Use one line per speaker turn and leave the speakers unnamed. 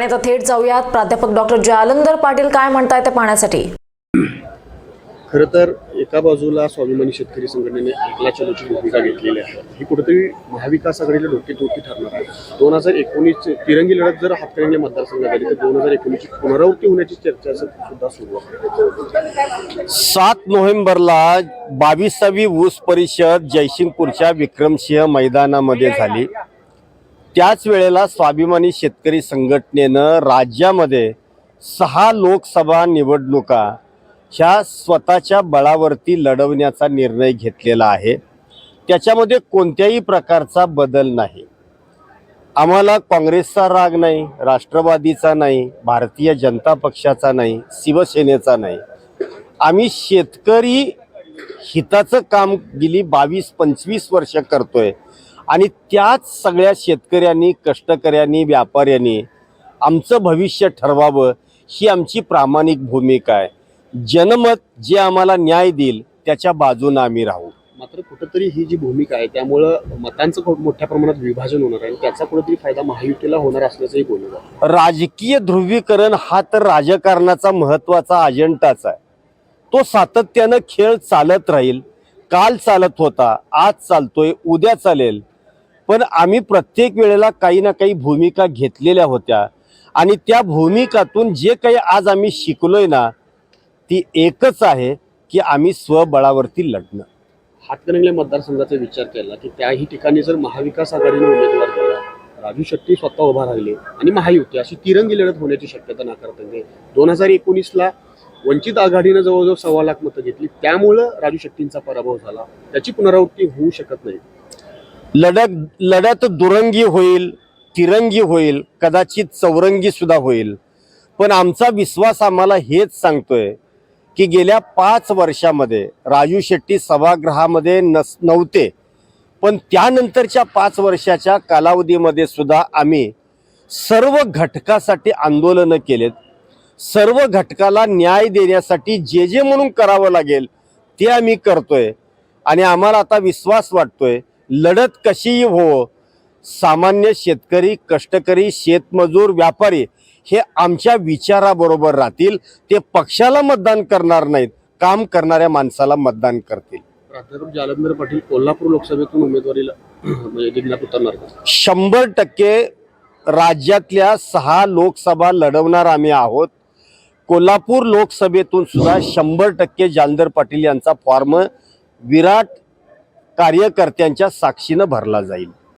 आणि आता थेट जाऊयात. प्राध्यापक डॉक्टर जालंधर पाटील काय म्हणताय ते पाहण्यासाठी.
खरं तर एका बाजूला स्वाभिमानी शेतकरी संघटनेने एकला चलोची भूमिका घेतलेली आहे ही कुठेतरी महाविकास आघाडीला डोकेदुखी ठरणार आहे. दोन हजार एकोणीस तिरंगी लढत जर हातकणंगले मतदारसंघात आली तर दोन हजार एकोणीसची पुनरावृत्ती होण्याची चर्चा सुद्धा सुरू आहे.
सात नोव्हेंबरला बावीसावी ऊस परिषद जयसिंगपूरच्या विक्रमसिंह मैदानामध्ये झाली. त्याच वेळेला स्वाभिमानी शेतकरी संघटनेनं राज्यामध्ये सहा लोकसभा निवडणुका ह्या स्वतःच्या बळावरती लढवण्याचा निर्णय घेतलेला आहे. त्याच्यामध्ये कोणत्याही प्रकारचा बदल नाही. आम्हाला काँग्रेसचा राग नाही राष्ट्रवादीचा नाही भारतीय जनता पक्षाचा नाही शिवसेनेचा नाही. आम्ही शेतकरी हिताचं काम गेली बावीस पंचवीस वर्ष करतोय. आणि त्याच सगळ्या शेतकऱ्यांनी कष्टकऱ्यांनी व्यापाऱ्यांनी आमचं भविष्य ठरवावं ही आमची प्रामाणिक भूमिका आहे. जनमत जे आम्हाला न्याय देईल त्याच्या बाजूनं आम्ही राहू.
मात्र कुठंतरी ही जी भूमिका आहे त्यामुळं मतांचं खूप मोठ्या प्रमाणात विभाजन होणार आहे त्याचा कुठेतरी फायदा महायुतीला होणार असल्याचंही बोललं जातं
राजकीय ध्रुवीकरण हा तर राजकारणाचा महत्त्वाचा अजेंडाच आहे. तो सातत्यानं खेळ चालत राहील काल चालत होता आज चालतोय उद्या चालेल. पण आम्ही प्रत्येक वेळेला काही ना काही भूमिका घेतलेल्या होत्या. आणि त्या भूमिकातून जे काही आज आम्ही शिकलोय ना ती एकच आहे की आम्ही स्वबळावरती लढणं.
हातकणंगले मतदारसंघाचा विचार केला की त्याही ठिकाणी जर महाविकास आघाडीने उमेदवार दिला राजू शेट्टी स्वतः उभा राहिले आणि महायुती अशी तिरंगी लढत होण्याची शक्यता नाकारता येते दोन हजार एकोणीसला वंचित आघाडीनं जवळजवळ सव्वा लाख मतं घेतली. त्यामुळं राजू शेट्टींचा पराभव झाला. त्याची पुनरावृत्ती होऊ शकत नाही.
लढत लढत दुरंगी होईल तिरंगी होईल कदाचित चौरंगी सुद्धा होईल. पण आमचा विश्वास आम्हाला हेच सांगतोय की गेल्या पाच वर्षामध्ये राजू शेट्टी सभागृहामध्ये नस नव्हते. पण त्यानंतरच्या पाच वर्षाच्या कालावधीमध्ये सुद्धा आम्ही सर्व घटकासाठी आंदोलनं केलेत. सर्व घटकाला न्याय देण्यासाठी जे जे म्हणून करावं लागेल ते आम्ही करतोय. आणि आम्हाला आता विश्वास वाटतोय लढत कशीही हो? सामान्य शेतकरी कष्टकरी शेतमजूर व्यापारी हे आमच्या विचाराबरोबर राहतील. ते पक्षाला मतदान करणार नाहीत. काम करणाऱ्या माणसाला मतदान करतील.
प्राध्यापक जालंधर पाटील कोल्हापूर लोकसभेतून उमेदवारीला म्हणजे
शंभर टक्के राज्यातल्या सहा लोकसभा लढवणार आम्ही आहोत. कोल्हापूर लोकसभेतून सुद्धा शंभर टक्के जालंधर पाटील यांचा फॉर्म विराट कार्यकर्त्यांच्या साक्षीनं भरला जाईल.